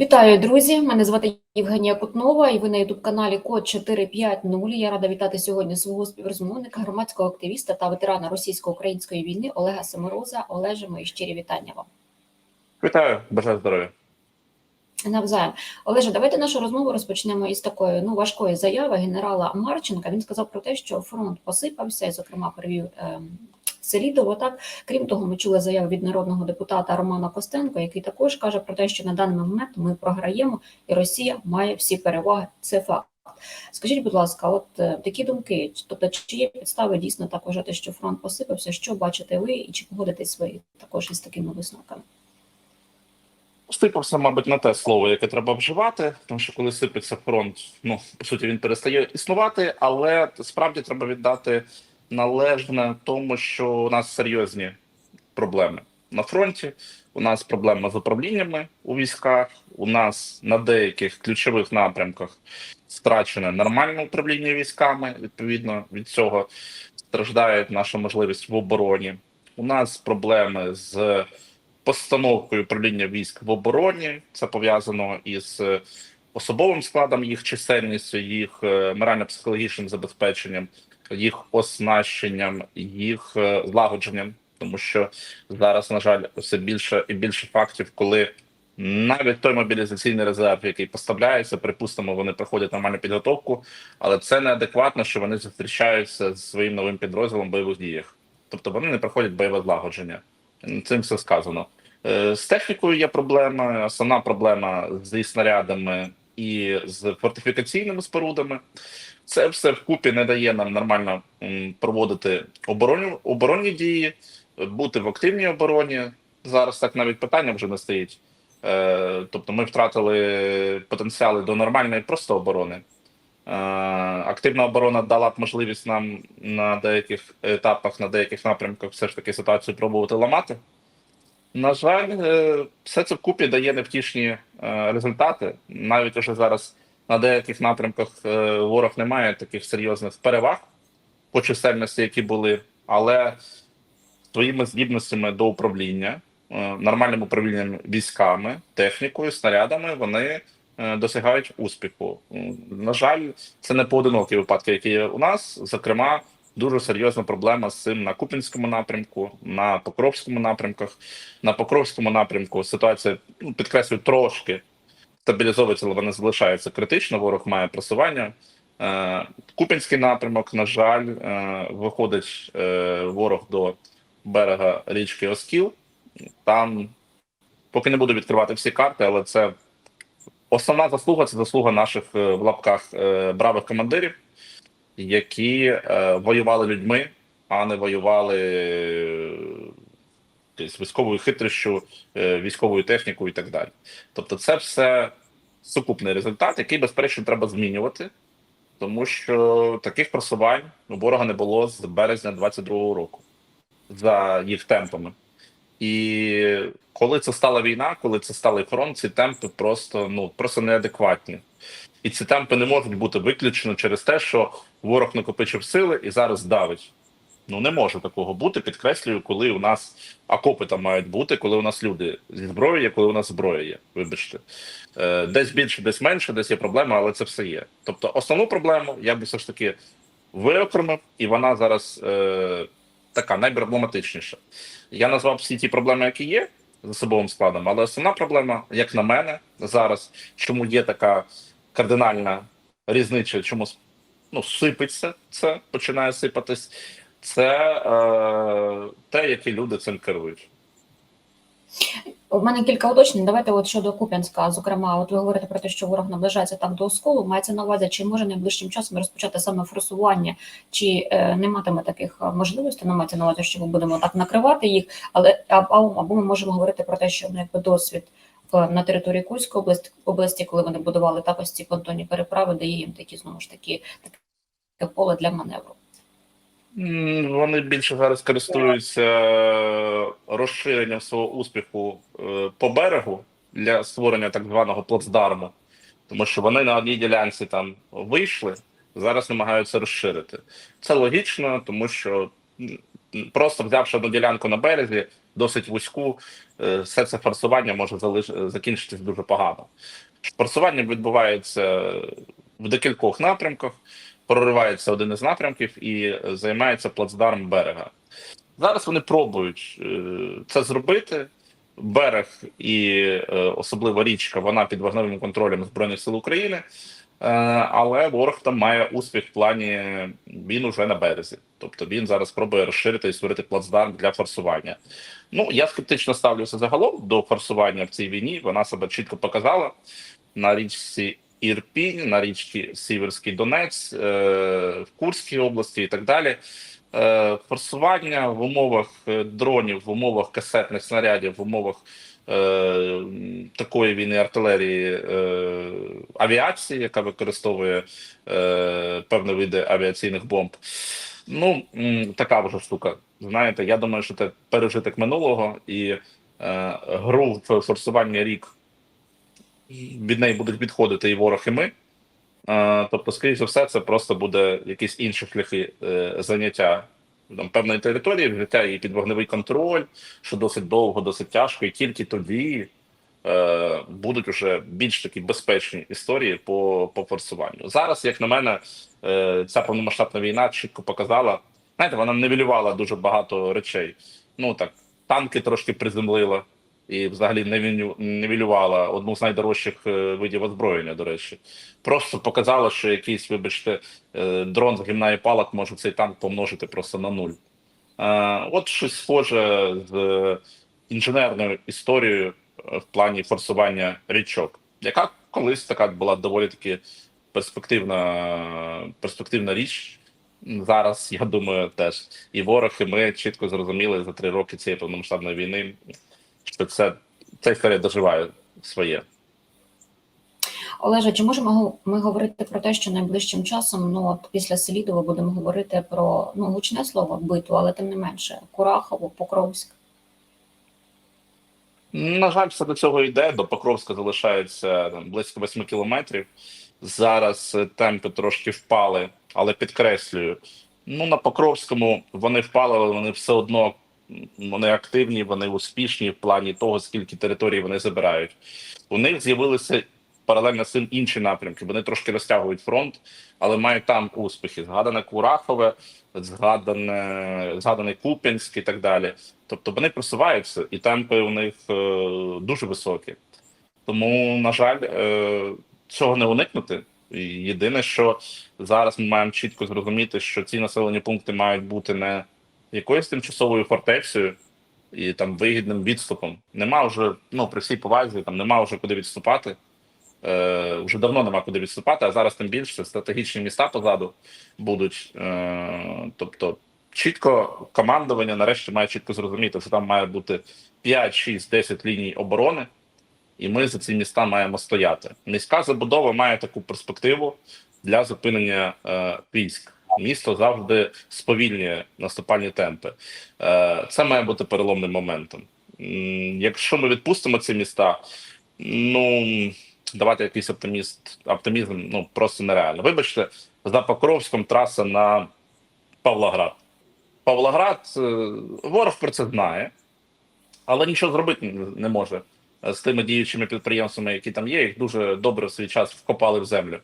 Вітаю, друзі! Мене звати Євгенія Кутнова, і ви на ютуб-каналі Код 450. Я рада вітати сьогодні свого співрозмовника, громадського активіста та ветерана російсько-української війни Олега Семороза. Олеже, мої щирі вітання вам. Вітаю, бажаю здоров'я. Навзаєм. Олеже, давайте нашу розмову розпочнемо із такої ну важкої заяви генерала Марченка. Він сказав про те, що фронт посипався, і, зокрема, перевів ем, Селідово. Так крім того, ми чули заяву від народного депутата Романа Костенко, який також каже про те, що на даний момент ми програємо, і Росія має всі переваги. Це факт. Скажіть, будь ласка, от е, такі думки, тобто, чи є підстави дійсно так вважати, що фронт посипався? Що бачите ви, і чи погодитесь ви також із такими висновками? Сипався, мабуть, на те слово, яке треба вживати, тому що коли сипеться фронт, ну по суті, він перестає існувати, але справді треба віддати належне тому, що у нас серйозні проблеми на фронті. У нас проблема з управліннями у військах. У нас на деяких ключових напрямках страчене нормальне управління військами. Відповідно від цього страждає наша можливість в обороні. У нас проблеми з постановкою управління військ в обороні. Це пов'язано із особовим складом, їх чисельністю, їх е, морально-психологічним забезпеченням, їх оснащенням, їх е, злагодженням. Тому що зараз, на жаль, все більше і більше фактів, коли навіть той мобілізаційний резерв, який поставляється, припустимо, вони проходять нормальну підготовку, але це неадекватно, що вони зустрічаються з своїм новим підрозділом в бойових діях. Тобто вони не проходять бойове злагодження. Цим все сказано. Е, З технікою є проблема. Основна проблема зі снарядами і з фортифікаційними спорудами. Це все вкупі не дає нам нормально проводити оборонні, оборонні дії, бути в активній обороні. Зараз так навіть питання вже не стоїть. Е, Тобто ми втратили потенціали до нормальної просто оборони. Е, Активна оборона дала б можливість нам на деяких етапах, на деяких напрямках все ж таки ситуацію пробувати ламати. На жаль, е, все це вкупі дає невтішні е, результати. Навіть уже зараз на деяких напрямках е, ворог не має таких серйозних переваг по чисельності, які були, але своїми здібностями до управління, нормальним управлінням військами, технікою, снарядами, вони досягають успіху. На жаль, це не поодинокі випадки, які є у нас. Зокрема, дуже серйозна проблема з цим на Купінському напрямку, на Покровському напрямках. На Покровському напрямку ситуація ну, підкреслюю трошки стабілізовується, але вона залишається критично. Ворог має просування. Е, Купінський напрямок, на жаль, е, виходить е, ворог до берега річки Оскіл. Там поки не буду відкривати всі карти, але це основна заслуга це заслуга наших в лапках бравих командирів, які е, воювали людьми, а не воювали е, десь військовою хитрощю, е, військовою технікою і так далі. Тобто, це все сукупний результат, який, безперечно, треба змінювати, тому що таких просувань у ворога не було з березня 22-го року за їх темпами. І коли це стала війна, коли це стали фронт, ці темпи просто ну просто неадекватні. І ці темпи не можуть бути виключено через те, що ворог накопичив сили і зараз давить. Ну не може такого бути. Підкреслюю, коли у нас окопи там мають бути, коли у нас люди зі зброєю є, коли у нас зброя є. Вибачте, Е, десь більше, десь менше, десь є проблема, але це все є. Тобто, основну проблему я би все ж таки виокремив, і вона зараз е, така найпроблематичніша. Я назвав всі ті проблеми, які є з особовим складом, але основна проблема, як на мене, зараз, чому є така кардинальна різниця, чому ну, сипеться це, починає сипатись, це е, те, які люди цим керують. У мене кілька уточнень. Давайте от щодо Куп'янська. Зокрема, от ви говорите про те, що ворог наближається так до осколу. Мається на увазі, чи може найближчим часом розпочати саме форсування, чи е, не матиме таких е, можливостей. Ну, мається на увазі, що ми будемо так накривати їх, але або, або ми можемо говорити про те, що ну, якби досвід на території Курської області, області, коли вони будували так ось ці понтонні переправи, дає їм такі знову ж таки таке поле для маневру. Вони більше зараз користуються е, розширенням свого успіху е, по берегу для створення так званого плацдарму, тому що вони на одній ділянці там вийшли, зараз намагаються розширити. Це логічно, тому що просто взявши одну ділянку на березі, досить вузьку, е, все це форсування може залиш... закінчитись дуже погано. Форсування відбувається в декількох напрямках, проривається один із напрямків і займається плацдарм берега. Зараз вони пробують е, це зробити. Берег і е, особливо річка, вона під вогневим контролем Збройних сил України. Е, Але ворог там має успіх в плані він уже на березі. Тобто він зараз пробує розширити і створити плацдарм для форсування. Ну я скептично ставлюся загалом до форсування в цій війні. Вона себе чітко показала на річці Ірпінь, на річці Сіверський Донець, е, в Курській області і так далі. Е, Форсування в умовах дронів, в умовах касетних снарядів, в умовах такої війни артилерії е, авіації, яка використовує е, певні види авіаційних бомб. Ну, така вже штука. Знаєте, я думаю, що це пережиток минулого і е, гру в форсування рік від неї будуть відходити і ворог, і ми. Е, Тобто, скоріше за все, це просто буде якісь інші шляхи е, заняття там, певної території, взяття її під вогневий контроль, що досить довго, досить тяжко, і тільки тоді е, будуть уже більш такі безпечні історії по, по форсуванню. Зараз, як на мене, е, ця повномасштабна війна чітко показала. Знаєте, вона нивелювала дуже багато речей. Ну так, танки трошки приземлила і взагалі нівелювала одну з найдорожчих е, видів озброєння, до речі. Просто показала, що якийсь, вибачте, е, дрон з гімна палок може цей танк помножити просто на нуль. Е, От щось схоже з інженерною історією в плані форсування річок, яка колись така була доволі таки перспективна, перспективна річ. Зараз, я думаю, теж і ворог, і ми чітко зрозуміли за три роки цієї повномасштабної війни, що це ця історія доживає своє. Олеже, чи можемо ми говорити про те, що найближчим часом, ну от після Селідова будемо говорити про ну гучне слово битву, але тим не менше Курахово, Покровськ. На жаль, все до цього йде. До Покровська залишається там, близько 8 кілометрів. Зараз е, темпи трошки впали, але підкреслюю. Ну, на Покровському вони впали, але вони все одно вони активні, вони успішні в плані того, скільки територій вони забирають. У них з'явилися паралельно з цим інші напрямки. Вони трошки розтягують фронт, але мають там успіхи. Згадане Курахове, згадане, згаданий Куп'янськ і так далі. Тобто вони просуваються, і темпи у них е, дуже високі. Тому, на жаль, е, цього не уникнути. Єдине, що зараз ми маємо чітко зрозуміти, що ці населені пункти мають бути не якоюсь тимчасовою фортецею і там вигідним відступом. Нема вже, ну при всій повазі, там нема вже куди відступати. Е, вже давно нема куди відступати, а зараз тим більше стратегічні міста позаду будуть. Е, тобто, чітко командування нарешті має чітко зрозуміти, що там має бути 5, 6, 10 ліній оборони, і ми за ці міста маємо стояти. Міська забудова має таку перспективу для зупинення е, військ. Місто завжди сповільнює наступальні темпи. Е, це має бути переломним моментом. Якщо ми відпустимо ці міста, ну давати якийсь оптиміст, оптимізм ну просто нереально. Вибачте, за Покровськом траса на Павлоград. Павлоград, е, ворог про це знає, але нічого зробити не- може з тими діючими підприємствами, які там є. Їх дуже добре в свій час вкопали в землю.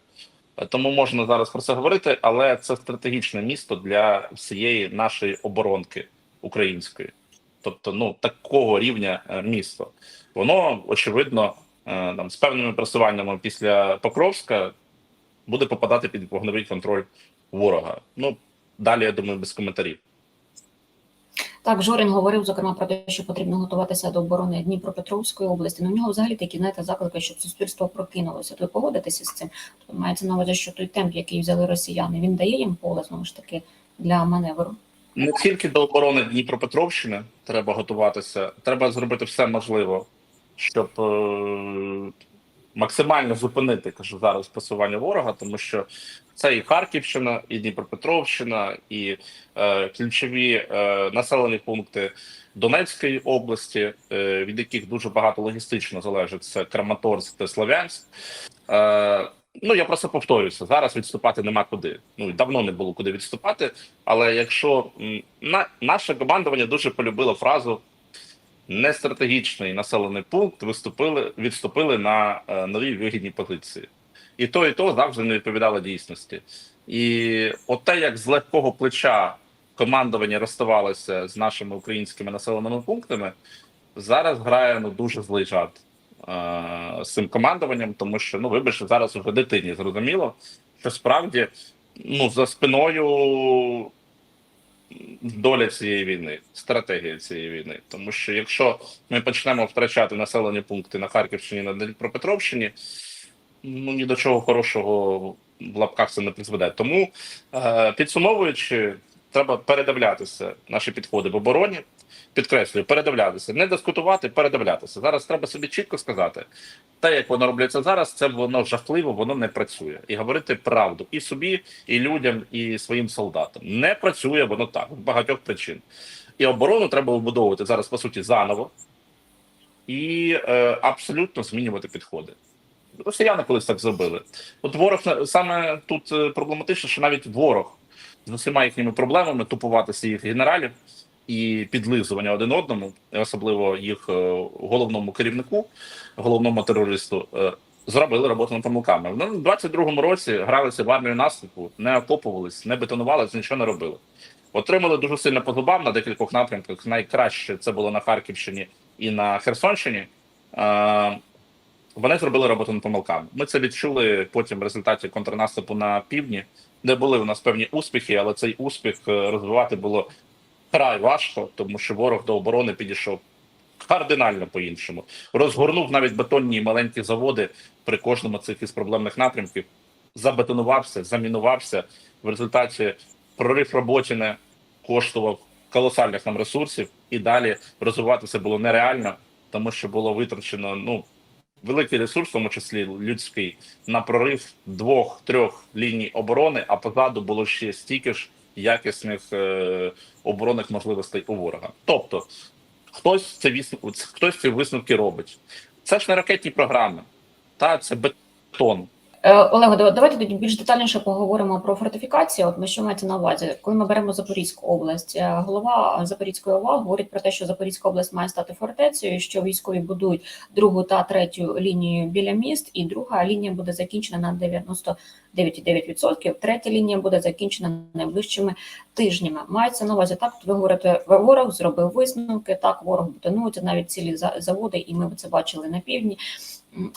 Тому можна зараз про це говорити, але це стратегічне місто для всієї нашої оборонки української. Тобто, ну такого рівня е, місто. Воно очевидно е, там з певними просуваннями після Покровська буде попадати під вогневий контроль ворога. Ну далі я думаю, без коментарів. Так, Жорін говорив зокрема про те, що потрібно готуватися до оборони Дніпропетровської області. Ну, в нього взагалі такі знаєте, заклики, щоб суспільство прокинулося. От Ви погодитеся з цим? Тобто мається на увазі, що той темп, який взяли росіяни, він дає їм поле знову ж таки для маневру. Не тільки до оборони Дніпропетровщини треба готуватися, треба зробити все можливе, щоб е, максимально зупинити кажу зараз просування ворога, тому що це і Харківщина, і Дніпропетровщина, і е, ключові е, населені пункти Донецької області, е, від яких дуже багато логістично залежить. Це Краматорськ та Слов'янськ. Е, Ну, я просто повторюся, зараз відступати нема куди. Ну, давно не було куди відступати. Але якщо на, наше командування дуже полюбило фразу нестратегічний населений пункт, виступили, відступили на е, нові вигідні позиції. І то, і то завжди не відповідало дійсності. І от те, як з легкого плеча командування розставалося з нашими українськими населеними пунктами, зараз грає ну, дуже злий жарт е, з цим командуванням, тому що, ну, вибачте, зараз уже дитині зрозуміло, що справді ну, за спиною доля цієї війни, стратегія цієї війни. Тому що якщо ми почнемо втрачати населені пункти на Харківщині на Дніпропетровщині, ну ні до чого хорошого в лапках це не призведе. Тому е, підсумовуючи, треба передивлятися наші підходи в обороні. Підкреслюю, передивлятися, не дискутувати, передивлятися. Зараз треба собі чітко сказати, те, як воно робляться зараз, це воно жахливо, воно не працює. І говорити правду і собі, і людям, і своїм солдатам. Не працює воно так багатьох причин. І оборону треба вибудовувати зараз, по суті, заново і е, абсолютно змінювати підходи. Росіяни колись так зробили. От ворог саме тут е, проблематично, що навіть ворог з усіма їхніми проблемами тупуватися їх генералів і підлизування один одному, особливо їх е, головному керівнику, головному терористу, е, зробили роботу над помилками. Вони в 22-му році гралися в армію наступу, не окопувались, не бетонувались, нічого не робили. Отримали дуже сильно по зубам на декількох напрямках. Найкраще це було на Харківщині і на Херсонщині. Е, Вони зробили роботу над помилками. Ми це відчули потім в результаті контрнаступу на півдні, де були у нас певні успіхи, але цей успіх розвивати було край важко, тому що ворог до оборони підійшов кардинально по-іншому. Розгорнув навіть бетонні маленькі заводи при кожному цих із проблемних напрямків, забетонувався, замінувався. В результаті прорив Роботіне коштував колосальних нам ресурсів, і далі розвиватися було нереально, тому що було витрачено ну великий ресурс, в тому числі людський, на прорив двох-трьох ліній оборони, а позаду було ще стільки ж якісних е, оборонних можливостей у ворога. Тобто, хтось це хтось ці висновки робить. Це ж не ракетні програми, та це бетон. Е, Олего, давай- давайте тоді більш детальніше поговоримо про фортифікацію. От ми що мається на увазі, коли ми беремо Запорізьку область, е, голова Запорізької ОВА говорить про те, що Запорізька область має стати фортецею, що військові будують другу та третю лінію біля міст, і друга лінія буде закінчена на 99,9%, Третя лінія буде закінчена найближчими тижнями. Мається на увазі так. Ви говорите, ворог зробив висновки. Так, ворог бетонується навіть цілі за- заводи, і ми це бачили на півдні.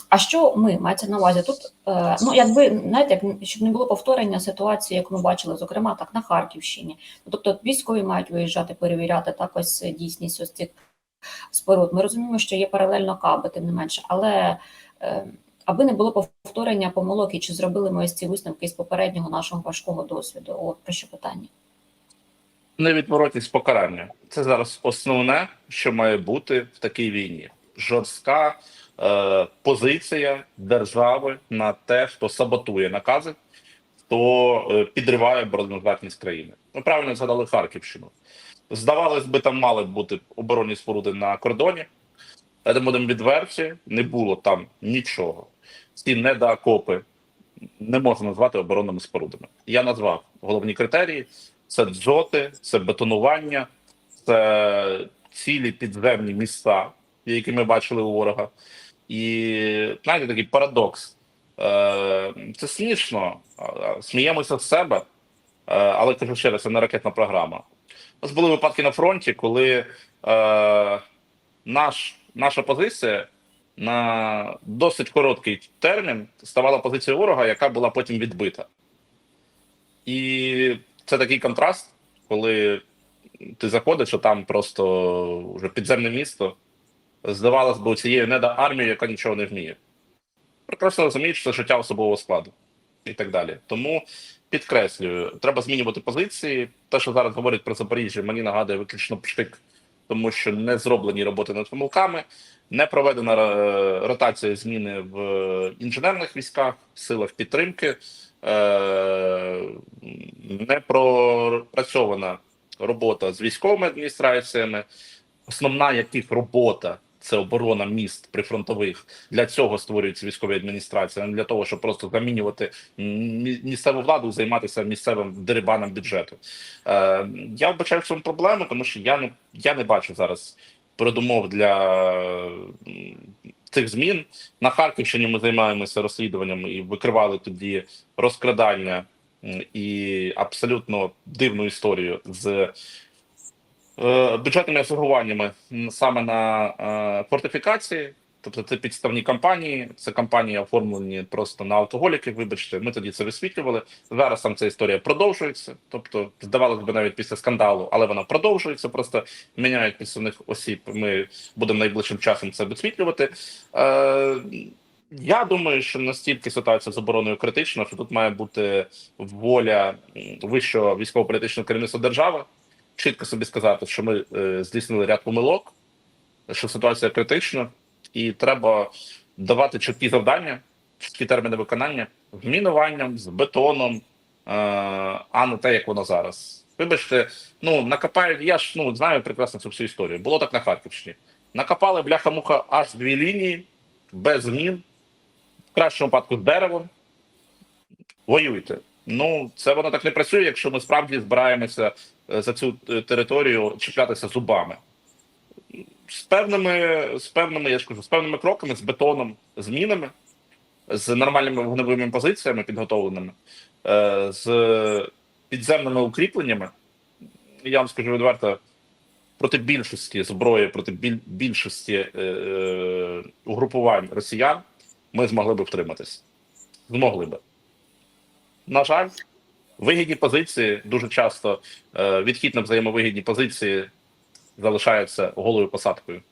А що ми мається на увазі? Тут е, ну якби знаєте, щоб не було повторення ситуації, як ми бачили, зокрема так на Харківщині. Ну, Тобто військові мають виїжджати, перевіряти так ось дійсність ось цих споруд. Ми розуміємо, що є паралельно каби, тим не менше, але е, аби не було повторення помилок, і чи зробили ми ось ці висновки з попереднього нашого важкого досвіду? От про що питання? Невідворотність покарання. Це зараз основне, що має бути в такій війні. Жорстка е, позиція держави на те, хто саботує накази, хто е, підриває обороноздатність країни. Ми правильно згадали Харківщину. Здавалось би, там мали бути оборонні споруди на кордоні. Але будемо відверті, не було там нічого. Ці недоокопи не можна назвати оборонними спорудами. Я назвав головні критерії: це дзоти, це бетонування, це цілі підземні міста, які ми бачили у ворога. І знаєте, такий парадокс. Е, Це смішно, сміємося з себе, е, але кажу ще раз, це не ракетна програма. У нас були випадки на фронті, коли е, наш, наша позиція на досить короткий термін ставала позицією ворога, яка була потім відбита. І це такий контраст, коли ти заходиш, а там просто вже підземне місто. Здавалось би, цією недо армією, яка нічого не вміє. Прекрасно розумієш, що це життя особового складу і так далі. Тому підкреслюю, треба змінювати позиції. Те, що зараз говорять про Запоріжжя, мені нагадує виключно пштик, тому що не зроблені роботи над помилками, не проведена е, ротація зміни в інженерних військах, силах підтримки, е, не пропрацьована робота з військовими адміністраціями, основна яких робота це оборона міст прифронтових. Для цього створюються військові адміністрації, не для того, щоб просто замінювати місцеву владу займатися місцевим дерибаном бюджету. Е, я вбачаю в цьому проблему, тому що я не я не бачу зараз передумов для цих змін. На Харківщині ми займаємося розслідуванням і викривали тоді розкрадання і абсолютно дивну історію з бюджетними асигнуваннями саме на е, фортифікації. Тобто це підставні кампанії, це кампанії оформлені просто на алкоголіків. Вибачте, ми тоді це висвітлювали. Зараз там ця історія продовжується. Тобто, здавалось би, навіть після скандалу, але вона продовжується. Просто міняють підставних осіб. Ми будемо найближчим часом це висвітлювати. Е, я думаю, що настільки ситуація з обороною критична, що тут має бути воля вищого військово-політичного керівництва держави, чітко собі сказати, що ми е, здійснили ряд помилок, що ситуація критична, і треба давати чіткі завдання, чіткі терміни виконання з мінуванням, з бетоном, е, а не те, як воно зараз. Вибачте, ну накопають, я ж ну знаю прекрасно цю всю історію. Було так на Харківщині. Накопали бляха-муха аж дві лінії без змін, в кращому випадку з деревом. Воюйте. Ну, це воно так не працює, якщо ми справді збираємося за цю е, територію чіплятися зубами. З певними, з певними, я ж кажу, з певними кроками, з бетоном, з мінами, з нормальними вогневими позиціями підготовленими, е, з підземними укріпленнями. Я вам скажу відверто, проти більшості зброї, проти більшості е, е, угрупувань росіян ми змогли би втриматись. Змогли би. На жаль, вигідні позиції дуже часто е, відхід на взаємовигідні позиції залишаються голою посадкою.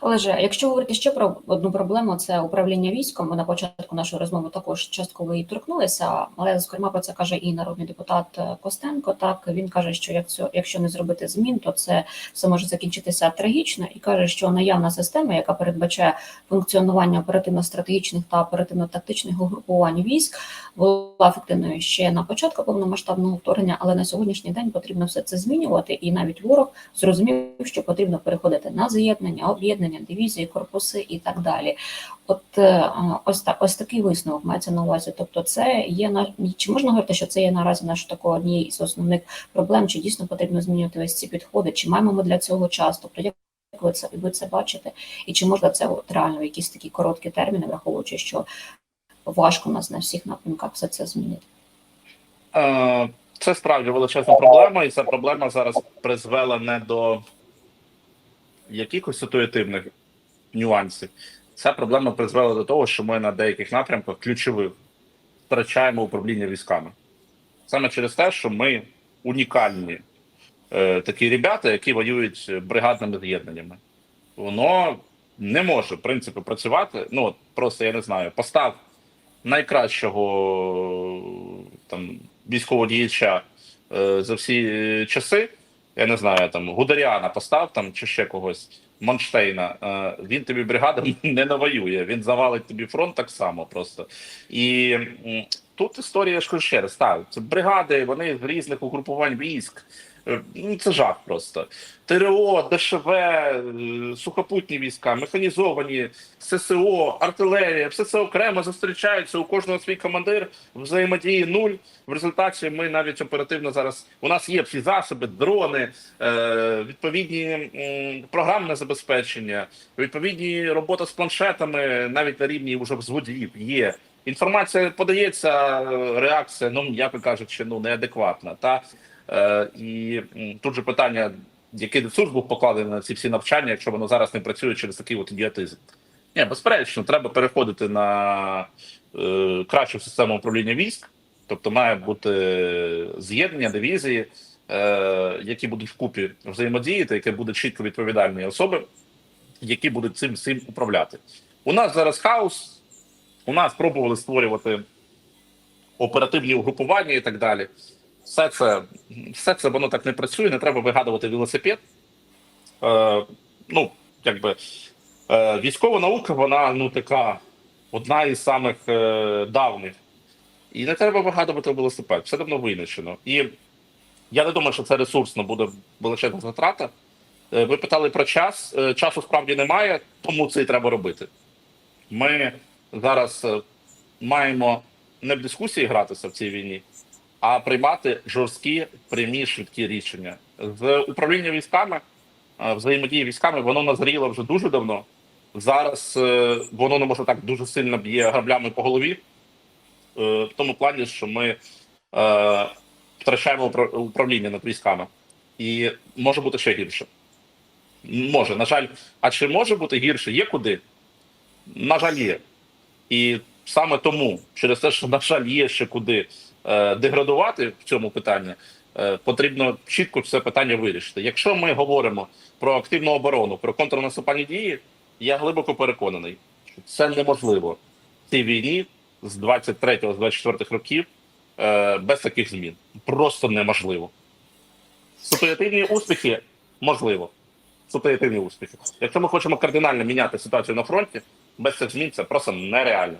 Олеже, якщо говорити ще про одну проблему, це управління військом. Ми на початку нашої розмови також частково її торкнулися, але зокрема про це каже і народний депутат е, Костенко. Так він каже, що якщо не зробити змін, то це все може закінчитися трагічно, і каже, що наявна система, яка передбачає функціонування оперативно-стратегічних та оперативно-тактичних угрупувань військ, була ефективною ще на початку повномасштабного вторгнення, але на сьогоднішній день потрібно все це змінювати, і навіть ворог зрозумів, що потрібно переходити на з'єднання, об'єднання, дивізії, корпуси і так далі. От е, ось так, ось такий висновок мається на увазі. Тобто, це є на чи можна говорити, що це є наразі наш такою однією з основних проблем, чи дійсно потрібно змінювати ось ці підходи, чи маємо ми для цього час? Тобто, як ви це ви це бачите, і чи можна це от реально в якісь такі короткі терміни, враховуючи, що важко нас на всіх напрямках все це змінити? Е, Це справді величезна проблема, і ця проблема зараз призвела не до якихось ситуативних нюансів. Ця проблема призвела до того, що ми на деяких напрямках ключових втрачаємо управління військами. Саме через те, що ми унікальні е, такі ребята, які воюють бригадними з'єднаннями. Воно не може, в принципі, працювати. Ну, от просто я не знаю, постав найкращого там військового діяча е, за всі е, часи. Я не знаю, там Гудеріана постав там чи ще когось Монштейна. Е, він тобі бригада не навоює. Він завалить тобі фронт так само просто. І тут історія я ж кажу ще раз. Так, це бригади, вони з різних угрупувань військ. Е, Ну, це жах просто. ТРО, ДШВ, е, сухопутні війська, механізовані, ССО, артилерія, все це окремо зустрічаються. У кожного свій командир, взаємодії нуль. В результаті ми навіть оперативно зараз. У нас є всі засоби, дрони, е, відповідні програмне забезпечення, відповідні робота з планшетами, навіть на рівні вже взводів є. Інформація подається, реакція, ну м'яко кажучи, ну неадекватна. Та і тут же питання, який ресурс був покладений на ці всі навчання, якщо воно зараз не працює через такий от ідіотизм. Ні, безперечно, треба переходити на е, кращу систему управління військ, тобто має бути з'єднання дивізії, е, які будуть вкупі взаємодіяти, яке буде чітко відповідальні особи, які будуть цим всім управляти. У нас зараз хаос, у нас пробували створювати оперативні угрупування і так далі. Все це, все це воно так не працює, не треба вигадувати велосипед. Е, ну, якби е, військова наука, вона ну така одна із самих е, давніх. І не треба вигадувати велосипед, все давно винищено. І я не думаю, що це ресурсно буде величезна затрата. Е, Ви питали про час. Е, Часу справді немає, тому це і треба робити. Ми зараз е, маємо не в дискусії гратися в цій війні, а приймати жорсткі, прямі, швидкі рішення. З управління військами, е, взаємодії військами, воно назріло вже дуже давно. Зараз е, воно не може так дуже сильно б'є граблями по голові, е, в тому плані, що ми втрачаємо управління над військами. І може бути ще гірше. Може, на жаль, а чи може бути гірше? Є куди? На жаль, є. І саме тому, через те, що, на жаль, є ще куди деградувати в цьому питанні, е, потрібно чітко це питання вирішити. Якщо ми говоримо про активну оборону, про контрнаступальні дії, я глибоко переконаний, що це неможливо в цій війні з 23-го, з 24 років е, без таких змін. Просто неможливо. Ситуативні успіхи можливо. Ситуативні успіхи. Якщо ми хочемо кардинально міняти ситуацію на фронті, без цих змін це просто нереально.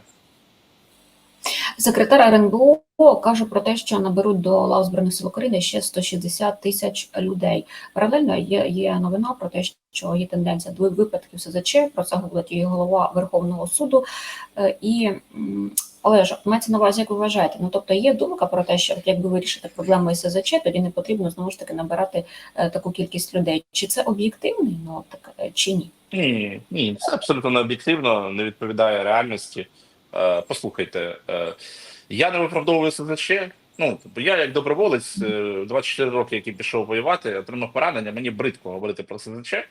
Секретар РНБО каже про те, що наберуть до лав збройних сил України ще 160 тисяч людей. Паралельно є, є новина про те, що є тенденція до випадків СЗЧ. Про це говорить і голова Верховного суду. Е, І м, Олеже, мається на увазі, як ви вважаєте? Ну тобто є думка про те, що якби вирішити проблему СЗЧ, тоді не потрібно знову ж таки набирати е, таку кількість людей. Чи це об'єктивний ну так е, чи ні? Ні, ні, це абсолютно не об'єктивно, не відповідає реальності. Е, послухайте, е, я не виправдовую СЗЧ. Ну, тобто я як доброволець, е, 24 роки, який пішов воювати, отримав поранення. Мені бридко говорити про СЗЧ. Е,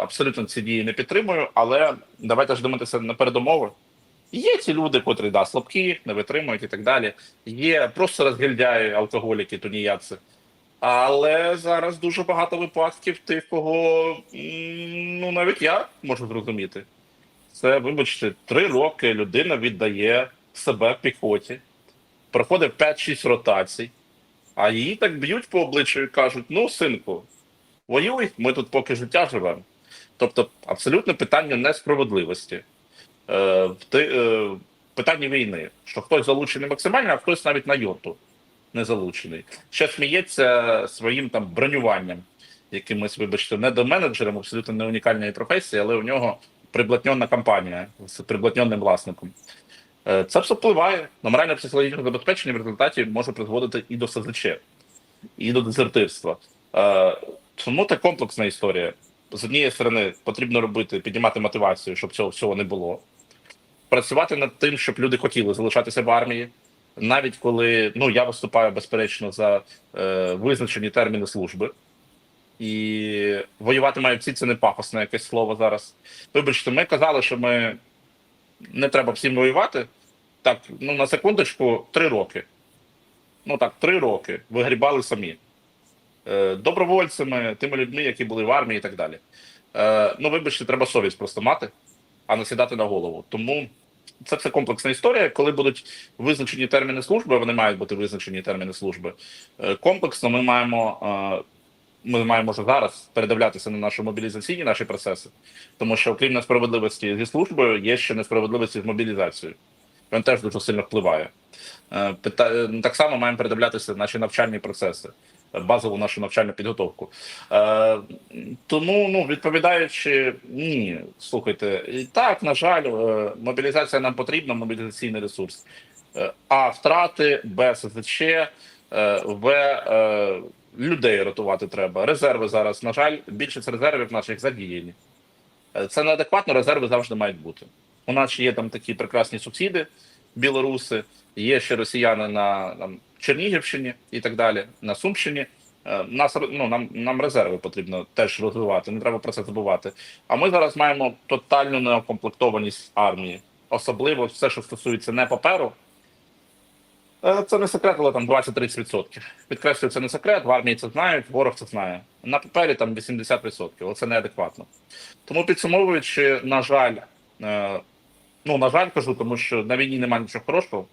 абсолютно ці дії не підтримую, але давайте ж дивитися на передумови. Є ці люди, котрі да, слабкі, не витримують і так далі. Є просто розгільдяї, алкоголіки, тунеядці. Але зараз дуже багато випадків тих, кого ну навіть я можу зрозуміти. Це, вибачте, три роки людина віддає себе піхоті, проходить 5-6 ротацій, а її так б'ють по обличчю і кажуть: ну, синку, воюй, ми тут поки життя живемо. Тобто, абсолютно питання несправедливості. Е, е, в питанні війни, що хтось залучений максимально, а хтось навіть на йоту не залучений. Ще сміється своїм там бронюванням, якимось, вибачте, не до менеджером, абсолютно не унікальної професії, але у нього приблотньона компанія з приблотненим власником. Е, Це все впливає на морально-психологічне забезпечення в результаті може призводити і до СЗЧ, і до дезертирства. Е, Тому це комплексна історія. З однієї сторони, потрібно робити, піднімати мотивацію, щоб цього всього не було. Працювати над тим, щоб люди хотіли залишатися в армії, навіть коли ну я виступаю безперечно за е, визначені терміни служби. І воювати мають всі це не пафосне якесь слово зараз. Вибачте, ми казали, що ми не треба всім воювати. Так, ну на секундочку, три роки. Ну так, три роки вигрібали самі. Е, добровольцями, тими людьми, які були в армії і так далі. Е, ну, вибачте, треба совість просто мати, а не сідати на голову. Тому це все комплексна історія. Коли будуть визначені терміни служби, вони мають бути визначені терміни служби. Е, комплексно ми маємо. Е, ми маємо вже зараз передивлятися на наші мобілізаційні наші процеси, тому що окрім несправедливості зі службою, є ще несправедливості з мобілізацією. Він теж дуже сильно впливає. Е, е, Так само маємо передивлятися наші навчальні процеси, базову нашу навчальну підготовку. Е, Тому, ну відповідаючи, ні, слухайте, і так, на жаль, мобілізація нам потрібна, мобілізаційний ресурс. А втрати без СЗЧ, В людей рятувати треба. Резерви зараз, на жаль, більшість резервів наших задіяні. Е, Це неадекватно, резерви завжди мають бути. У нас є там такі прекрасні субсіди, білоруси, є ще росіяни на там, Чернігівщині і так далі, на Сумщині. Е, Нас ну нам нам резерви потрібно теж розвивати, не треба про це забувати. А ми зараз маємо тотальну неокомплектованість армії, особливо все, що стосується не паперу. Е, Це не секрет, але там 20-30%. Підкреслюю, це не секрет, в армії це знають, ворог це знає. На папері там 80%, але це неадекватно. Тому підсумовуючи, на жаль, е, ну на жаль, кажу, тому що на війні немає нічого хорошого.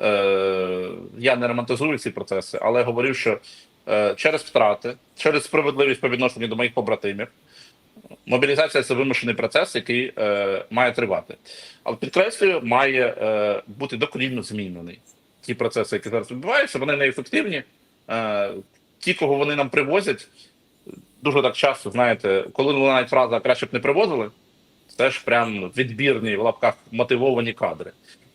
Е, я не романтизую ці процеси, але говорю, що через втрати, через справедливість по відношенню до моїх побратимів, мобілізація це вимушений процес, який е, має тривати. Але підкреслюю, має е, бути докорінно змінений. Ті процеси, які зараз відбуваються, вони неефективні. Е, ті, кого вони нам привозять, дуже так часто, знаєте, коли лунають фраза краще б не привозили, це ж прям відбірні в лапках мотивовані кадри.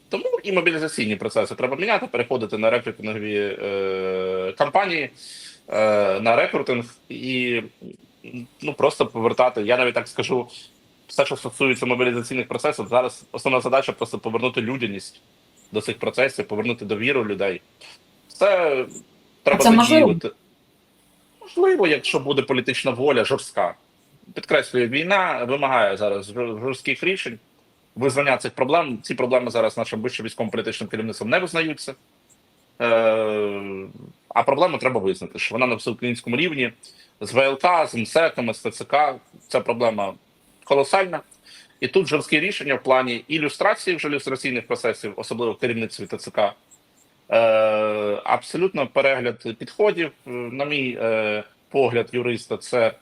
Тому і мобілізаційні процеси треба міняти, переходити на рекрутингові е, кампанії, е, на рекрутинг і ну просто повертати. Я навіть так скажу, все, що стосується мобілізаційних процесів, зараз основна задача просто повернути людяність до цих процесів, повернути довіру людей. Це треба це можливо? Можливо, якщо буде політична воля жорстка. Підкреслюю, війна вимагає зараз жорстких рішень, визнання цих проблем. Ці проблеми зараз нашим вищим військовим політичним керівництвом не визнаються. Е, а проблему треба визнати, що вона на всеукраїнському рівні з ВЛК, з МСЕКами, з ТЦК. Ця проблема колосальна. І тут жорсткі рішення в плані ілюстрації вже люстраційних процесів, особливо керівництві ТЦК. Е, абсолютно перегляд підходів. Е, На мій е, погляд, юриста, це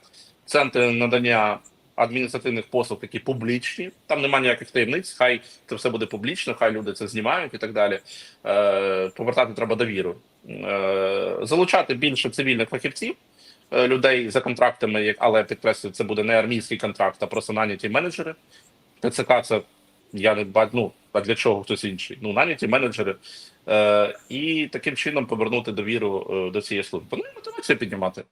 центри надання адміністративних послуг, які публічні. Там немає ніяких таємниць. Хай це все буде публічно, хай люди це знімають і так далі. Е, повертати треба довіру. Е, залучати більше цивільних фахівців, е, людей за контрактами, але підкреслюю, це буде не армійський контракт, а просто наняті менеджери. ТЦК це я не бачу, ну, а для чого хтось інший? Ну, наняті менеджери. Е, і таким чином повернути довіру е, до цієї служби. Ну мотивацію піднімати.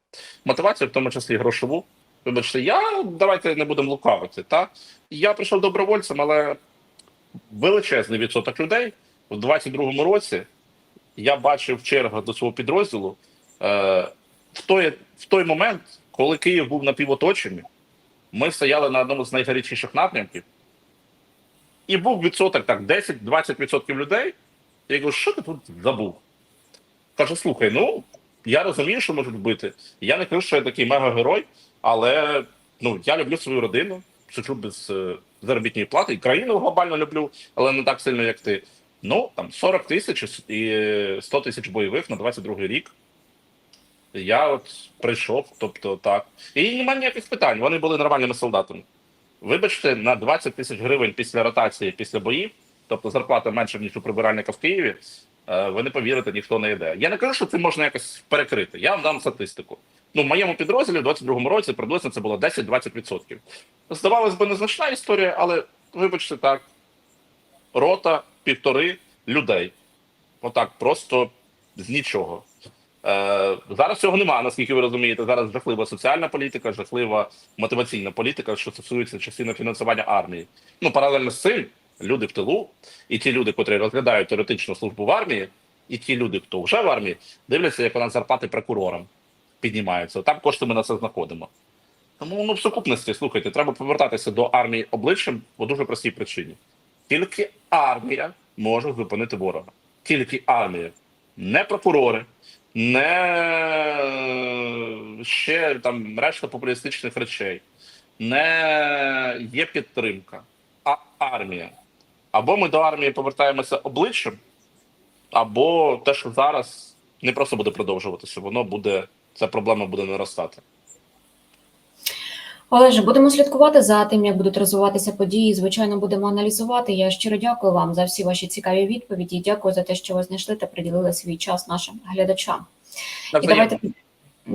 Мотивацію, в тому числі грошову. Вибачте, я давайте не будемо лукавити. Та? Я прийшов добровольцем, але величезний відсоток людей у 22-му році я бачив чергу до свого підрозділу е, в, той, в той момент, коли Київ був напівоточений, ми стояли на одному з найгарячіших напрямків, і був відсоток так, 10-20% людей. Я кажу, що ти тут забув? Каже, слухай, ну я розумію, що можуть вбити. Я не кажу, що я такий мега-герой, але ну, я люблю свою родину, сиджу без е, заробітної плати, і країну глобально люблю, але не так сильно, як ти. Ну, там 40 тисяч і е, 100 тисяч бойових на 22-й рік. Я от прийшов, тобто так. І немає ніяких питань. Вони були нормальними солдатами. Вибачте, на 20 тисяч гривень після ротації, після боїв, тобто зарплата менше, ніж у прибиральника в Києві, е, ви не повірите, ніхто не йде. Я не кажу, що це можна якось перекрити. Я вам дам статистику. Ну, в моєму підрозділі в 22-му році приблизно це було 10-20%. Здавалось би, незначна історія, але вибачте так, рота, півтори людей. Отак, просто з нічого. Е, зараз цього немає, наскільки ви розумієте. Зараз жахлива соціальна політика, жахлива мотиваційна політика, що стосується частини фінансування армії. Ну, паралельно з цим, люди в тилу, і ті люди, котрі розглядають теоретичну службу в армії, і ті люди, хто вже в армії, дивляться, як вона зарплати прокурорам піднімаються. Там кошти ми на це знаходимо. Тому ну, в сукупності, слухайте, треба повертатися до армії обличчям по дуже простій причині. Тільки армія може зупинити ворога. Тільки армія, не прокурори, не е, ще там решта популістичних речей, не є підтримка, а армія. Або ми до армії повертаємося обличчям, або те, що зараз не просто буде продовжуватися, воно буде, ця проблема буде наростати. Олеже, будемо слідкувати за тим, як будуть розвиватися події. Звичайно, будемо аналізувати. Я щиро дякую вам за всі ваші цікаві відповіді. Дякую за те, що ви знайшли та приділили свій час нашим глядачам. І давайте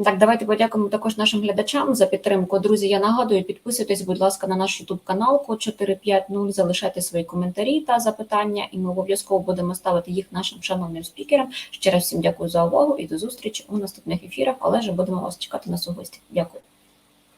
так, давайте подякуємо також нашим глядачам за підтримку. Друзі, я нагадую, підписуйтесь, будь ласка, на наш YouTube канал Код 450, залишайте свої коментарі та запитання, і ми обов'язково будемо ставити їх нашим шановним спікерам. Ще раз всім дякую за увагу і до зустрічі у наступних ефірах. Олеже, будемо вас чекати на особисті. Дякую.